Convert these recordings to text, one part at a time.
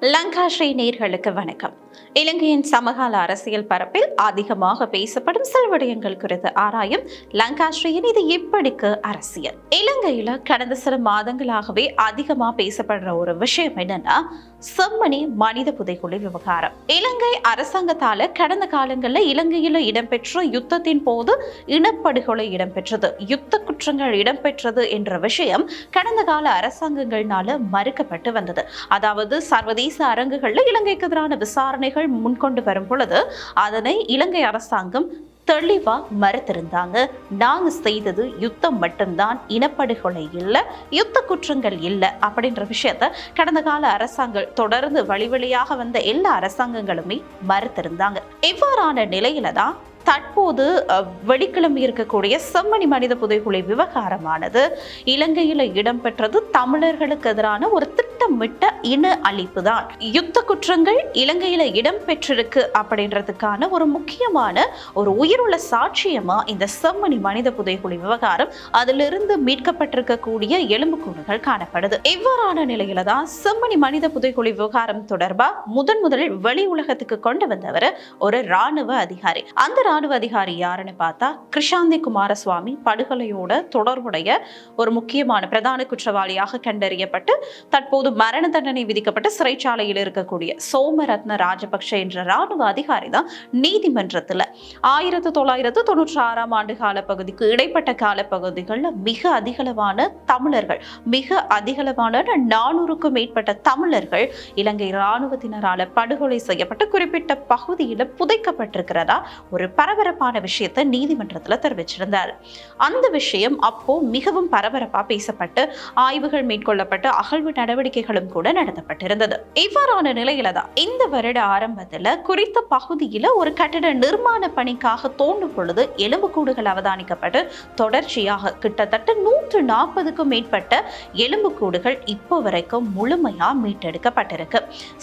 லங்காஸ்ரீ நேர்களுக்கு வணக்கம். இலங்கையின் சமகால அரசியல் பரப்பில் அதிகமாக பேசப்படும் சில விடயங்கள் குறித்து ஆராயும் லங்காஸ்ரீயின் இது எப்படிக்கு அரசியல். இலங்கையில கடந்த சில மாதங்களாகவே அதிகமா பேசப்படுற ஒரு விஷயம் என்னன்னா செம்மணி மனித புதைக்குழி விவகாரம். இலங்கை அரசாங்கத்தால கடந்த காலங்களில் இலங்கையில இடம்பெற்ற யுத்தத்தின் போது இனப்படுகொலை இடம்பெற்றது யுத்த குற்றங்கள் இடம்பெற்றது என்ற விஷயம் கடந்த கால அரசாங்கங்கள்னால மறுக்கப்பட்டு வந்தது. அதாவது சர்வதேச அரங்குகள்ல இலங்கைக்கு எதிரான விசாரணை விசாரணைகள் முன்கொண்டு வரும் பொழுது அதனை இலங்கை அரசாங்கம் தெளிவாக மறுத்திருந்தாங்க. நாங்கள் செய்தது யுத்தம் மட்டும்தான் இனப்படுகொலை இல்லை யுத்த குற்றங்கள் இல்லை அப்படின்ற விஷயத்த கடந்த கால அரசாங்கம் தொடர்ந்து வழி வழியாக வந்த எல்லா அரசாங்கங்களுமே மறுத்திருந்தாங்க. இவ்வாறான நிலையில தான் தற்போது அஹ், வெளிக்கிளம்பி இருக்கக்கூடிய செம்மணி மனித புதைகுழி விவகாரமானது. இலங்கையில் இடம்பெற்றது தமிழர்களுக்கு எதிரான ஒரு திட்டமிட்ட இன அழிப்பு தான் யுத்த குற்றங்கள் இலங்கையில் இடம்பெற்றிருக்கு அப்படின்றதுக்கான ஒரு முக்கியமான ஒரு உயிருள்ள சாட்சியமா இந்த செம்மணி மனித புதைகுழி விவகாரம் அதிலிருந்து மீட்கப்பட்டிருக்கக்கூடிய எலும்புக்கூடுகள் காணப்படுது. இவ்வாறான நிலையில தான் செம்மணி மனித புதைகுழி விவகாரம் தொடர்பாக முதன் முதலில் வெளி உலகத்துக்கு கொண்டு வந்தவர் ஒரு ராணுவ அதிகாரி. அந்த ராணுவ அதிகாரி யாருன்னு பார்த்தா கிருஷாந்தி குமாரசுவாமி படுகொலையோட தொடர்புடைய ஒரு முக்கியமான பிரதான குற்றவாளியாக கண்டறியப்பட்டு தற்போது மரண தண்டனை விதிக்கப்பட்டு சிறைச்சாலையில் இருக்கக்கூடிய சோமரத்ன ராஜபக்ஷ என்ற ராணுவ அதிகாரி தான் நீதிமன்றத்தில். ஆயிரத்து தொள்ளாயிரத்து தொண்ணூற்றி ஆறாம் ஆண்டு கால பகுதிக்கு இடைப்பட்ட கால பகுதிகளில் மிக அதிகளவான தமிழர்கள் மிக அதிகளவான நானூறுக்கும் மேற்பட்ட தமிழர்கள் இலங்கை இராணுவத்தினரால் படுகொலை செய்யப்பட்டு குறிப்பிட்ட பகுதியில் புதைக்கப்பட்டிருக்கிறதா ஒரு பரபரப்பான விஷயத்தை நீதிமன்றத்தில் தெரிவிச்சிருந்தார். அந்த விஷயம் அப்போ மிகவும் பரபரப்பா பேசப்பட்டு ஆய்வுகள் மேற்கொள்ளப்பட்டு அகழ்வு நடவடிக்கைகளும் கூட நடத்தப்பட்டிருந்தது. இவ்வாறான நிலையில தான் இந்த வருட ஆரம்பத்துல குறித்த பகுதியில ஒரு கட்டிட நிர்மாண பணிக்காக தோண்டும் பொழுது எலும்புக்கூடுகள் அவதானிக்கப்பட்டு தொடர்ச்சியாக கிட்டத்தட்ட நூற்று நாற்பதுக்கும் மேற்பட்ட எலும்புக்கூடுகள் இப்போ வரைக்கும் முழுமையா மீட்டெடுக்கப்பட்டிருக்கு.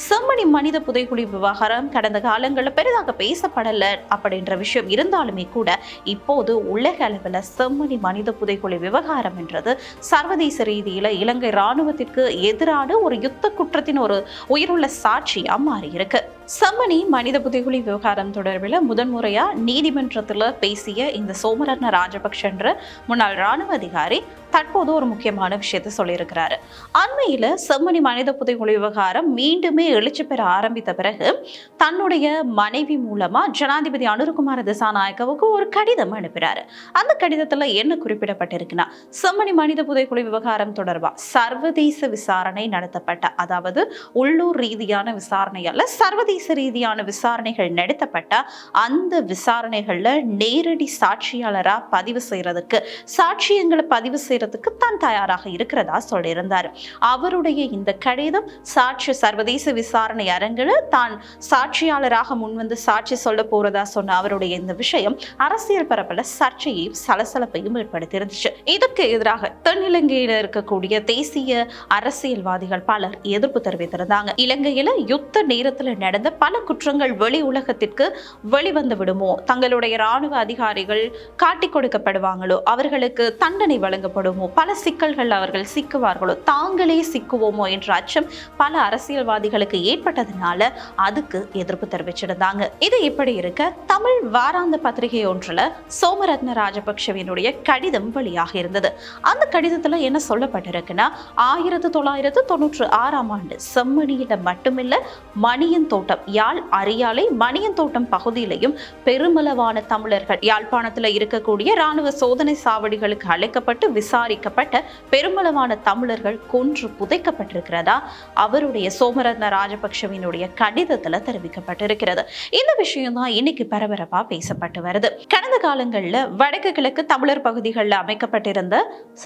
செம்மணி மனித புதைகுழி விவகாரம் கடந்த காலங்களில் பெரிதாக பேசப்படல அப்படின்ற விஷயம் இருந்தாலுமே கூட இப்போது உலக அளவில் செம்மணி மனித புதைகுழி விவகாரம் என்றது சர்வதேச ரீதியில இலங்கை இராணுவத்திற்கு எதிரான ஒரு யுத்த குற்றத்தின் ஒரு உயிருள்ள சாட்சியா மாறியிருக்கு. சம்மணி மனித புதைகுழி விவகாரம் தொடர்பில் முதன்முறையாக நீதிமன்றத்துல பேசிய இந்த சோமரத்ன ராஜபக்ஷ என்ற முன்னாள் ராணுவ அதிகாரி தற்போது ஒரு முக்கியமான விஷயத்தை சொல்லியிருக்கிறாரு. அண்மையில் செம்மணி மனித புதைகுழி விவகாரம் மீண்டுமே எழுச்சி பெற ஆரம்பித்த பிறகு தன்னுடைய மனைவி மூலமா ஜனாதிபதி அனுருகுமார திசாநாயக்கவுக்கு ஒரு கடிதம் அனுப்புகிறாரு அந்த கடிதத்துல என்ன குறிப்பிடப்பட்டிருக்குன்னா செம்மணி மனித புதைகுழி விவகாரம் தொடர்பா சர்வதேச விசாரணை நடத்தப்பட்ட அதாவது உள்ளூர் ரீதியான விசாரணை அல்ல சர்வதேச சர்வதேச ரீதியான விசாரணைகள் நடத்தப்பட்ட அந்த விசாரணைகள்ல நேரடி சாட்சியாளரா பதிவு செய்யறதுக்கு சாட்சியங்களை பதிவு செய்யறதுக்கு தான் தயாராக இருக்கிறதா சொல்லியிருந்தார். அவருடைய இந்த கடிதம் சாட்சி சர்வதேச விசாரணை அரங்கில் தான் சாட்சியாளராக முன்வந்து சாட்சி சொல்ல போறதா சொன்ன அவருடைய இந்த விஷயம் அரசியல் பரப்பில் சர்ச்சையையும் சலசலப்பையும் ஏற்படுத்தி இருந்துச்சு இதுக்கு எதிராக தென்னிலங்கையில் இருக்கக்கூடிய தேசிய அரசியல்வாதிகள் பலர் எதிர்ப்பு தெரிவித்திருந்தாங்க. இலங்கையில யுத்த நேரத்தில் நடந்த பல குற்றங்கள் வெளி உலகத்திற்கு வெளிவந்து விடுமோ? தங்களுடைய ராணுவ அதிகாரிகள் காட்டிக் கொடுக்கப்படுவாங்களோ? அவர்களுக்கு தண்டனை வழங்கப்படுமோ? பல சிக்கல்கள் அவர்கள் சிக்குவார்களோ? தாங்களே சிக்குவோமோ? என்ற அச்சம் பல அரசியல்வாதிகளுக்கு ஏற்பட்டதுனால அதுக்கு எதிர்ப்பு தெரிவிச்சிருந்தாங்க. இது இப்படி இருக்க தமிழ் வாராந்த பத்திரிகை ஒன்றுல சோமரத்ன ராஜபக்ஷவினுடைய கடிதம் வெளியாக இருந்தது. அந்த கடிதத்துல என்ன சொல்லப்பட்டிருக்குன்னா ஆயிரத்தி தொள்ளாயிரத்து தொண்ணூற்று ஆறாம் ஆண்டு செம்மணியில மட்டுமில்ல மணியன் தோட்டம் யாழ் அரியாலை மணியன் தோட்டம் பகுதியிலையும் பெருமளவான தமிழர்கள். யாழ்ப்பாணத்துல இருக்கக்கூடிய ராணுவ சோதனை சாவடிகளுக்கு அழைக்கப்பட்டு விசாரிக்கப்பட்ட பெருமளவான தமிழர்கள் கொன்று புதைக்கப்பட்டிருக்கிறதா? அவருடைய சோமரத்ன ராஜபக்ஷவினுடைய கடிதத்தில் தெரிவிக்கப்பட்டிருக்கிறது. இந்த விஷயம் தான் இன்னைக்கு பரபரப்பா பேசப்பட்டு வருது. கடந்த காலங்களில் வடக்கு கிழக்கு தமிழர் பகுதிகளில் அமைக்கப்பட்டிருந்த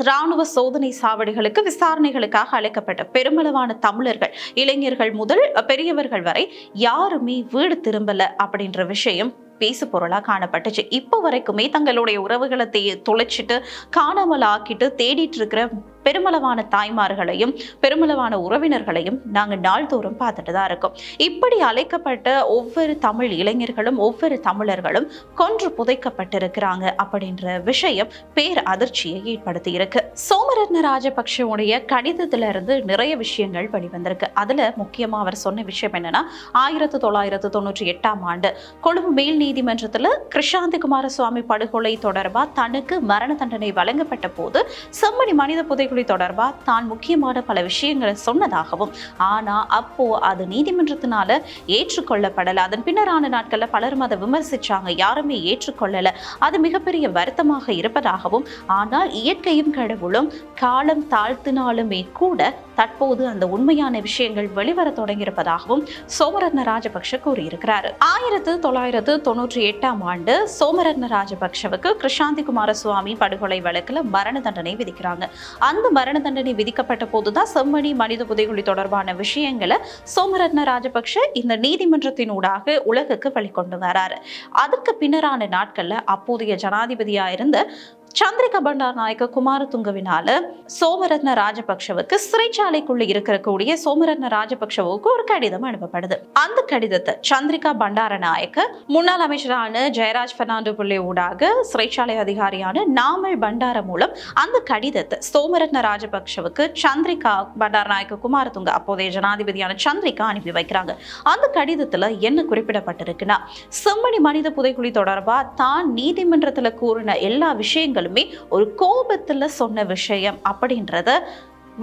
ராணுவ சோதனை சாவடிகளுக்கு விசாரணைகளுக்காக அழைக்கப்பட்ட பெருமளவான தமிழர்கள் இளைஞர்கள் முதல் பெரியவர்கள் வரை யாருமே வீடு திரும்பல அப்படின்ற விஷயம் பேசு பொருளாக காணப்பட்டுச்சு. இப்போ வரைக்குமே தங்களுடைய உறவுகளை தே தொலைச்சிட்டு காணாமல் ஆக்கிட்டு தேடிட்டு இருக்கிற பெருமளவான தாய்மார்களையும் பெருமளவான உறவினர்களையும் நாங்கள் நாள்தோறும் பார்த்துட்டு தான் இருக்கோம். இப்படி அழைக்கப்பட்ட ஒவ்வொரு தமிழ் இளைஞர்களும் ஒவ்வொரு தமிழர்களும் கொன்று புதைக்கப்பட்டிருக்கிறாங்க அப்படின்ற விஷயம் பேர் அதிர்ச்சியை ஏற்படுத்தி இருக்கு. சோமரத்ன ராஜபக்ஷவுடைய கடிதத்திலிருந்து நிறைய விஷயங்கள் வெளிவந்திருக்கு. அதில் முக்கியமாக அவர் சொன்ன விஷயம் என்னன்னா ஆயிரத்தி தொள்ளாயிரத்து தொண்ணூற்றி எட்டாம் ஆண்டு கொழும்பு மேல் நீதிமன்றத்தில் கிருஷாந்த் குமாரசுவாமி படுகொலை தொடர்பாக தனக்கு மரண தண்டனை வழங்கப்பட்ட போது செம்மணி மனித புதைகுழி தொடர்பா தான் முக்கியமான பல விஷயங்களை சொன்னதாகவும் ஆனால் அப்போ அது நீதிமன்றத்தினால ஏற்றுக்கொள்ளப்படலை. அதன் பின்னரான நாட்களில் பலரும் அதை விமர்சித்தாங்க யாருமே ஏற்றுக்கொள்ளலை. அது மிகப்பெரிய வருத்தமாக இருப்பதாகவும் ஆனால் இயற்கையும் கடவுளும் காலம் தாழ்த்தினாலுமே கூட தற்போது அந்த உண்மையான விஷயங்கள் வெளிவர தொடங்கியிருப்பதாகவும் சோமரத்ன ராஜபக்ஷ கூறியிருக்கிறார். ஆயிரத்து தொள்ளாயிரத்து தொன்னூற்றி எட்டாம் ஆண்டு சோமரத்ன ராஜபக்ஷவுக்கு கிருஷாந்தி குமாரசுவாமி படுகொலை வழக்கில் மரண தண்டனை விதிக்கிறாங்க. அந்த மரண தண்டனை விதிக்கப்பட்ட போதுதான் செம்மணி மனித புதைகுழி தொடர்பான விஷயங்களை சோமரத்ன ராஜபக்ஷ இந்த நீதிமன்றத்தின் ஊடாக உலகுக்கு வெளிக்கொண்டு வராரு. அதற்கு பின்னரான நாட்கள்ல அப்போதைய ஜனாதிபதியா இருந்த சந்திரிகா பண்டார் நாயக்க குமாரதுங்கவினால சோமரத்ன ராஜபக்ஷவுக்கு சிறைச்சாலைக்குள்ள இருக்கக்கூடிய சோமரத்ன ராஜபக்ஷவுக்கு ஒரு கடிதம் அனுப்பப்படுது. அந்த கடிதத்தை சந்திரிகா பண்டார நாயக்க முன்னாள் அமைச்சரான ஜெயராஜ் பெர்னாண்டோ பிள்ளை ஊடாக சிறைச்சாலை அதிகாரியான நாமல் பண்டார மூலம் அந்த கடிதத்தை சோமரத்ன ராஜபக்ஷவுக்கு சந்திரிகா பண்டார நாயக்க குமாரதுங்க அப்போதைய ஜனாதிபதியான சந்திரிகா அனுப்பி வைக்கிறாங்க. அந்த கடிதத்துல என்ன குறிப்பிடப்பட்டிருக்குன்னா செம்மணி மனித புதைக்குழி தொடர்பா தான் நீதிமன்றத்துல கூறின எல்லா விஷயங்களும் ஒரு கோபத்தில் சொன்ன விஷயம் அப்படின்றத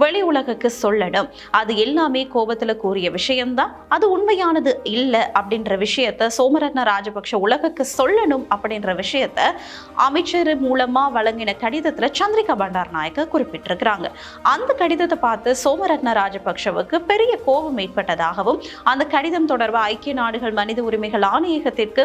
வெளி உலகுக்கு சொல்லணும். அது எல்லாமே கோபத்தில் கூறிய விஷயம்தான். அது உண்மையானது இல்லை அப்படின்ற விஷயத்த சோமரத்ன ராஜபக்ஷ உலகுக்கு சொல்லணும் அப்படின்ற விஷயத்த அமைச்சர் மூலமாக வழங்கின கடிதத்தில் சந்திரிகா பண்டார் நாயக்க குறிப்பிட்டிருக்கிறாங்க. அந்த கடிதத்தை பார்த்து சோமரத்ன ராஜபக்ஷவுக்கு பெரிய கோபம் ஏற்பட்டதாகவும் அந்த கடிதம் தொடர்பாக ஐக்கிய நாடுகள் மனித உரிமைகள் ஆணையகத்திற்கு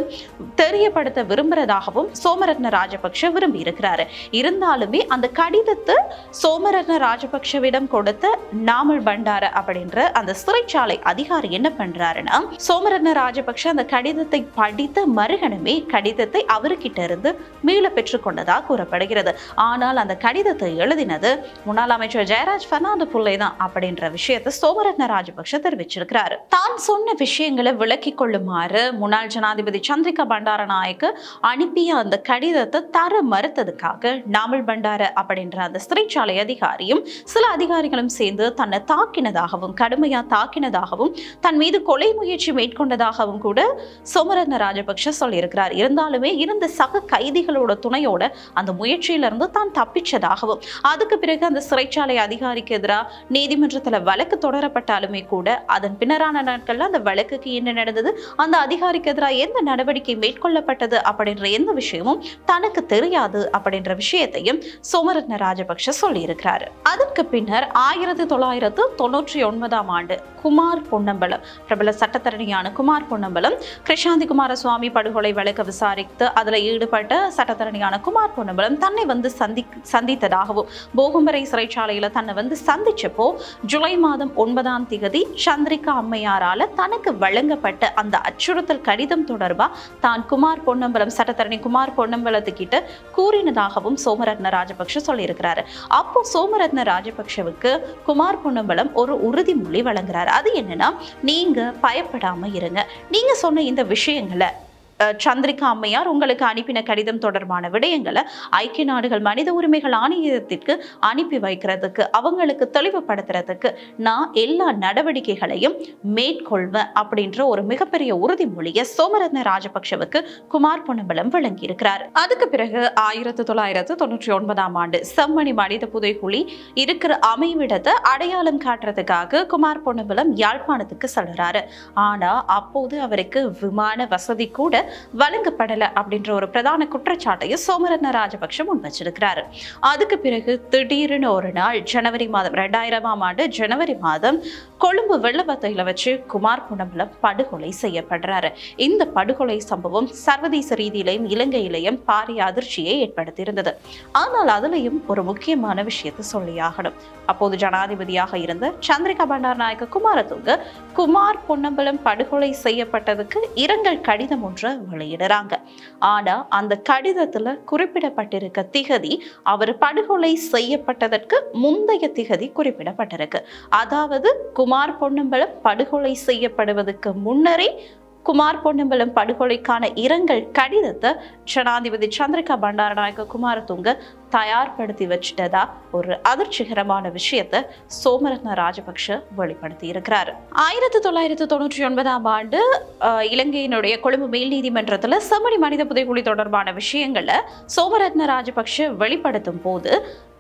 தெரியப்படுத்த விரும்புகிறதாகவும் சோமரத்ன ராஜபக்ஷ விரும்பி இருக்கிறாரு இருந்தாலுமே அந்த கடிதத்தை சோமரத்ன ராஜபக்ஷவிடம் கொடுத்த நாமல் பண்டார அப்படின்ற அந்த சிறைச்சாலை அதிகாரி என்ன பண்றாருன்னா சோமரத்ன ராஜபக்ஷ அந்த கடிதத்தை படித்த மறுகணமே கடிதத்தை அவர்கிட்ட இருந்து மீள பெற்றுக்கொண்டதாக கூறப்படுகிறது. ஆனால் அந்த கடிதத்தை எழுதினது முன்னாள் அமைச்சர் ஜெயராஜ் பெர்னாண்டோ புள்ளை தான் அப்படின்ற விஷயத்தை சோமரத்ன ராஜபக்ஷ தெரிவிச்சிருக்கிறாரு. தான் சொன்ன விஷயங்களை விளக்கிக் கொள்ளுமாறு முன்னாள் ஜனாதிபதி சந்திரிகா பண்டார நாயக்கு அனுப்பிய அந்த கடிதத்தை தர மறுத்ததுக்காக நாமல் பண்டார அப்படின்ற அந்த சிறைச்சாலை அதிகாரியும் சில அதிகாரிகளும் சேர்ந்து தன்னை தாக்கினதாகவும் கடுமையா தாக்கினதாகவும் தன் மீது கொலை முயற்சி மேற்கொண்டதாகவும் கூட சோமரத்ன ராஜபக்ஷ சொல்லியிருக்கிறார். இருந்தாலுமே இருந்த சக கைதிகளோட துணையோட அந்த முயற்சியிலிருந்து தான் தப்பிச்சதாகவும் அதுக்கு பிறகு அந்த சிறைச்சாலை அதிகாரிக்கு எதிராக நீதிமன்றத்தில் வழக்கு தொடரப்பட்டாலுமே கூட அதன் பின்னரான நாட்களில் அந்த வழக்குக்கு என்ன நடந்தது அந்த அதிகாரிக்கு எதிராக எந்த நடவடிக்கை மேற்கொள்ளப்பட்டது அப்படின்ற எந்த விஷயமும் தனக்கு தெரியாது அப்படின்ற விஷயத்தையும் சோமரத்ன ராஜபக்ஷ சொல்லியிருக்கிறார். அதற்கு பின்னர் ஆயிரத்தி தொள்ளாயிரத்து தொண்ணூற்றி ஒன்பதாம் ஆண்டு குமார் பொன்னம்பலம். பிரபல சட்டத்தரணியான குமார் பொன்னம்பலம் கிருஷாந்தி குமாரசுவாமி படுகொலை வழக்கு விசாரித்து அதில் ஈடுபட்ட சட்டத்தரணியான குமார் பொன்னம்பலம் தன்னை வந்து சந்தி சந்தித்ததாகவும் போகும்பரை சிறைச்சாலையில் தன்னை வந்து சந்திச்சப்போ ஜூலை மாதம் ஒன்பதாம் திகதி சந்திரிகா அம்மையாரால தனக்கு வழங்கப்பட்ட அந்த அச்சுறுத்தல் கடிதம் தொடர்பாக தான் குமார் பொன்னம்பலம் சட்டத்தரணி குமார் பொன்னம்பலத்துக்கிட்ட கூறினதாகவும் சோமரத்ன ராஜபக்ஷ சொல்லியிருக்கிறாரு. அப்போ சோமரத்ன ராஜபக்ஷ ராஜபக்ஷவுக்கு குமார் பொன்னம்பலம் ஒரு உறுதிமொழி வழங்குறாரு. அது என்னன்னா நீங்க பயப்படாம இருங்க. நீங்க சொன்ன இந்த விஷயங்களை சந்திரிகா அம்மையார் உங்களுக்கு அனுப்பின கடிதம் தொடர்பான விடயங்களை ஐக்கிய நாடுகள் மனித உரிமைகள் ஆணையத்திற்கு அனுப்பி வைக்கிறதுக்கு அவங்களுக்கு தெளிவுபடுத்துறதுக்கு நான் எல்லா நடவடிக்கைகளையும் மேற்கொள்வேன் அப்படின்ற ஒரு மிகப்பெரிய உறுதிமொழியை சோமரத்ன ராஜபக்ஷவுக்கு குமார் பொன்னம்பலம் வழங்கியிருக்கிறார். அதுக்கு பிறகு ஆயிரத்தி தொள்ளாயிரத்து தொண்ணூற்றி ஒன்பதாம் ஆண்டு செம்மணி மனித புதைகுழி இருக்கிற அமைவிடத்தை அடையாளம் காட்டுறதுக்காக குமார் பொன்னம்பலம் யாழ்ப்பாணத்துக்கு செல்றாரு. ஆனா அப்போது அவருக்கு விமான வசதி கூட வழங்கப்படல அப்படின்ற ஒரு பிரதான குற்றச்சாட்டையும் சோமரத்ன ராஜபக்ஷ முன் வச்சிருக்கிறாரு அதுக்கு பிறகு திடீர்னு ஒரு நாள் ஜனவரி மாதம் ரெண்டாயிரமாம் ஆண்டு ஜனவரி மாதம் கொழும்பு வெள்ளபத்தையில வச்சு குமார் பொன்னம்பலம் படுகொலை செய்யப்படுறாரு. இந்த படுகொலை சம்பவம் சர்வதேச ரீதியிலையும் இலங்கையிலையும் பாரிய அதிர்ச்சியை ஏற்படுத்தியிருந்தது. ஆனால் அதுலயும் ஒரு முக்கியமான விஷயத்தை சொல்லியாகணும் அப்போது ஜனாதிபதியாக இருந்த சந்திரிகா பண்டார் நாயக்க குமாரதுங்க குமார் பொன்னம்பலம் படுகொலை செய்யப்பட்டதுக்கு இரங்கல் கடிதம் ஒன்று வெளியிடுறாங்க. ஆனா அந்த கடிதத்துல குறிப்பிடப்பட்டிருக்க திகதி அவர் படுகொலை செய்யப்பட்டதற்கு முந்தைய திகதி குறிப்பிடப்பட்டிருக்கு. அதாவது குமார் பொன்னம்பலம் படுகொலை செய்யப்படுவதற்கு முன்னரே குமார் பொன்னம்பலம் படுகொலைக்கான இரங்கல் கடிதத்தை ஜனாதிபதி சந்திரிகா பண்டாரநாயக்க குமாரதுங்க தயார்படுத்தி வச்சிட்டதா ஒரு அதிர்ச்சிகரமான விஷயத்தை சோமரத்ன ராஜபக்ஷ வெளிப்படுத்தி இருக்கிறார் ஆயிரத்தி தொள்ளாயிரத்தி தொண்ணூற்றி ஒன்பதாம் ஆண்டு இலங்கையினுடைய கொழும்பு மேல் நீதிமன்றத்தில் செம்மணி மனித புதைக்குழி தொடர்பான விஷயங்களை சோமரத்ன ராஜபக்ஷ வெளிப்படுத்தும் போது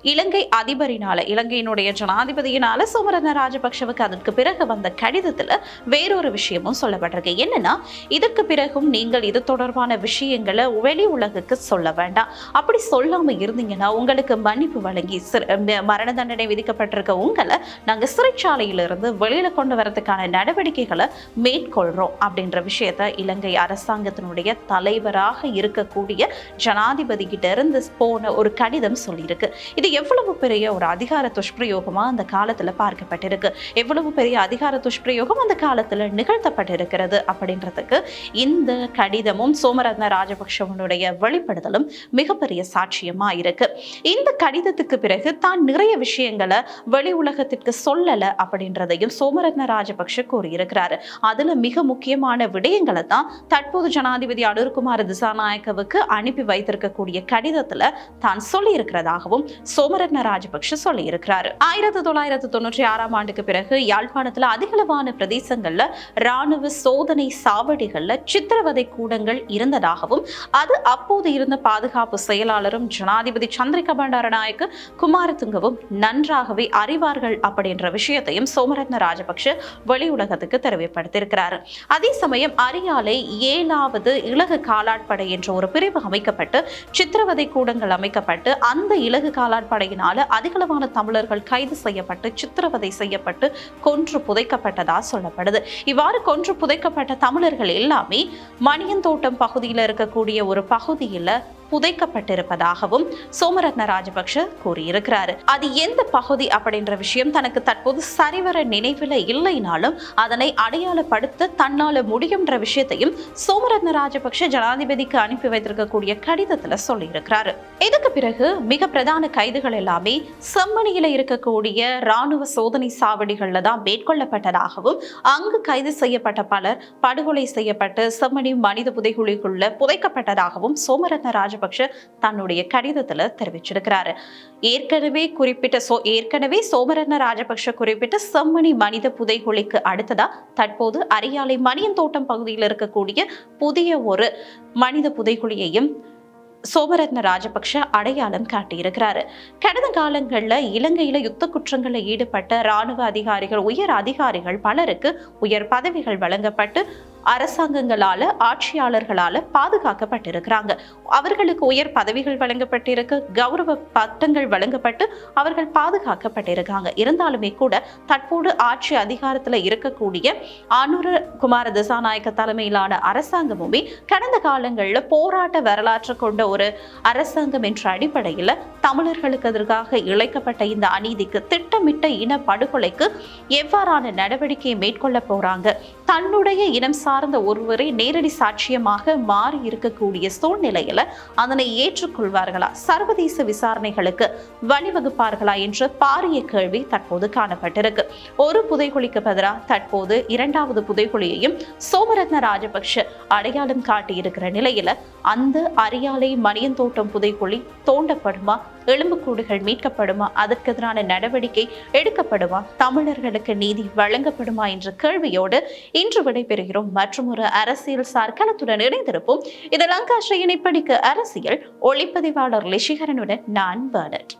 இலங்கை அதிபரினால இலங்கையினுடைய ஜனாதிபதியினால சோமரத்ன ராஜபக்ஷவுக்கு அதற்கு பிறகு வந்த கடிதத்துல வேறொரு விஷயமும் சொல்லப்பட்டிருக்கு. என்னன்னா இதற்கு பிறகும் நீங்கள் இது தொடர்பான விஷயங்களை வெளி உலகுக்கு சொல்ல வேண்டாம். அப்படி சொல்லாம இருந்தீங்கன்னா உங்களுக்கு மன்னிப்பு வழங்கி மரண தண்டனை விதிக்கப்பட்டிருக்க உங்களை நாங்க சிறைச்சாலையிலிருந்து வெளியில கொண்டு வரதுக்கான நடவடிக்கைகளை மேற்கொள்றோம். அப்படின்ற விஷயத்த இலங்கை அரசாங்கத்தினுடைய தலைவராக இருக்கக்கூடிய ஜனாதிபதி கிட்ட இருந்து போன ஒரு கடிதம் சொல்லியிருக்கு. இது எவ்வளவு பெரிய ஒரு அதிகார துஷ்பிரயோகமா அந்த காலத்துல பார்க்கப்பட்டிருக்கு? எவ்வளவு பெரிய அதிகார துஷ்பிரயோகம் அந்த காலத்துல நிகழ்த்தப்பட்டிருக்கிறது அப்படின்றதுக்கு இந்த கடிதமும் சோமரத்ன ராஜபக்ஷவனுடைய வெளிப்படுதலும் மிகப்பெரிய சாட்சியமா இருக்கு. இந்த கடிதத்துக்கு பிறகு தான் நிறைய விஷயங்களை வெளி உலகத்திற்கு சொல்லல அப்படின்றதையும் சோமரத்ன ராஜபக்ஷ கூறியிருக்கிறாரு. அதுல மிக முக்கியமான விடயங்களை தான் தற்போது ஜனாதிபதி அனுர்குமார் திசாநாயக்கவுக்கு அனுப்பி வைத்திருக்கக்கூடிய கடிதத்துல தான் சொல்லியிருக்கிறதாகவும் சோமரத்ன ராஜபக்ஷ சொல்லியிருக்கிறார். ஆயிரத்தி தொள்ளாயிரத்தி தொண்ணூற்றி ஆறாம் ஆண்டுக்கு பிறகு யாழ்ப்பாணத்தில் அதிகளவான பிரதேசங்கள்ல ராணுவ சோதனை சாவடிகள்ல சித்திரவதை கூடங்கள் இருந்ததாகவும் அது அப்போது இருந்த பாதுகாப்பு செயலாளரும் ஜனாதிபதி சந்திரிகா பண்டாரநாயக்கு குமாரதுங்கவும் நன்றாகவே அறிவார்கள் அப்படின்ற விஷயத்தையும் சோமரத்ன ராஜபக்ஷ வெளியுலகத்துக்கு தெரிவிப்படுத்தியிருக்கிறார். அதே சமயம் அரியாலை ஏழாவது இலகு காலாட்படை என்ற ஒரு பிரிவு அமைக்கப்பட்டு சித்திரவதை கூடங்கள் அமைக்கப்பட்டு அந்த இலகு காலாட்படை படையினால அதிகளவான தமிழர்கள் கைது செய்யப்பட்டு சித்திரவதை செய்யப்பட்டு கொன்று புதைக்கப்பட்டதா சொல்லப்படுது. இவ்வாறு கொன்று புதைக்கப்பட்ட தமிழர்கள் எல்லாமே மணியந்தோட்டம் பகுதியில் இருக்கக்கூடிய ஒரு பகுதியில் புதைக்கப்பட்டிருப்பதாகவும் சோமரத்ன ராஜபக்ஷ கூறியிருக்கிறாரு. அது எந்த பகுதி அப்படின்ற விஷயம் தனக்கு தற்போது சரிவர நினைவில் இல்லைனாலும் அதனை அடையாளப்படுத்த தன்னால முடியும்ன்ற விஷயத்தையும் சோமரத்ன ராஜபக்ஷ ஜனாதிபதிக்கு அனுப்பி வைத்திருக்கக்கூடிய கடிதத்துல சொல்லியிருக்கிறாரு. இதுக்கு பிறகு மிக பிரதான கைதுகள் எல்லாமே செம்மணியில இருக்கக்கூடிய ராணுவ சோதனை சாவடிகள்ல தான் மேற்கொள்ளப்பட்டதாகவும் அங்கு கைது செய்யப்பட்ட பலர் படுகொலை செய்யப்பட்டு செம்மணி மனித புதைகுழிக்குள்ள புதைக்கப்பட்டதாகவும் சோமரத்ன ராஜபக்ஷ ராஜபக்ஷ தன்னுடைய கடிதத்துல தெரிவிச்சிருக்கிறாரு. ஏற்கனவே குறிப்பிட்ட சோ ஏற்கனவே சோமரத்ன ராஜபக்ஷ குறிப்பிட்ட செம்மணி மனித புதைகுழிக்கு அடுத்ததா தற்போது அரியாலை மணியன் தோட்டம் பகுதியில் இருக்கக்கூடிய புதிய ஒரு மனித புதைகுழியையும் சோமரத்ன ராஜபக்ஷ அடையாளம் காட்டியிருக்கிறாரு. கடந்த காலங்களில் இலங்கையில யுத்த குற்றங்களில் ஈடுபட்ட ராணுவ அதிகாரிகள் உயர் அதிகாரிகள் பலருக்கு உயர் பதவிகள் வழங்கப்பட்டு அரசாங்கங்களால ஆட்சியாளர்களால பாதுகாக்கப்பட்டிருக்கிறாங்க. அவர்களுக்கு உயர் பதவிகள் வழங்கப்பட்டிருக்கு கௌரவ பட்டங்கள் வழங்கப்பட்டு அவர்கள் பாதுகாக்கப்பட்டிருக்காங்க. இருந்தாலுமே கூட தற்போது ஆட்சி அதிகாரத்துல இருக்கக்கூடிய அனுர குமார திசாநாயக்க தலைமையிலான அரசாங்கமுமே கடந்த காலங்களில் போராட்ட வரலாற்று கொண்ட ஒரு அரசாங்கம் என்ற அடிப்படையில் தமிழர்களுக்கு எதிராக இழைக்கப்பட்ட இந்த அநீதிக்கு திட்டமிட்ட இன படுகொலைக்கு எவ்வாறான நடவடிக்கையை மேற்கொள்ள போறாங்க தன்னுடைய இனம் சார்ந்த ஒருவரை நேரடி சாட்சியமாக மாறி இருக்கக்கூடிய சூழ்நிலையில அதனை ஏற்றுக்கொள்வார்களா? சர்வதேச விசாரணைகளுக்கு வழிவகுப்பார்களா என்ற பாரிய கேள்வி தற்போது காணப்பட்டிருக்கு. ஒரு புதைகுழிக்கு பதிலாக தற்போது இரண்டாவது புதைகுழியையும் சோமரத்ன ராஜபக்ஷ அடையாளம் காட்டியிருக்கிற நிலையில அந்த அரியாலை மணியந்தோட்டம் புதைக்குழி தோண்டப்படுமா? எலும்புக்கூடுகள் மீட்கப்படுமா? அதற்கு எதிரான நடவடிக்கை எடுக்கப்படுமா? தமிழர்களுக்கு நீதி வழங்கப்படுமா என்ற கேள்வியோடு இன்று விடைபெறுகிறோம். மற்றும் ஒரு அரசியல் சார்களத்துடன் இணைந்திருப்போம். இது லங்காஸ்ரீ இணைப்படிக்கு அரசியல். ஒளிப்பதிவாளர் லிஷிகரனுடன் நான் பர்னட்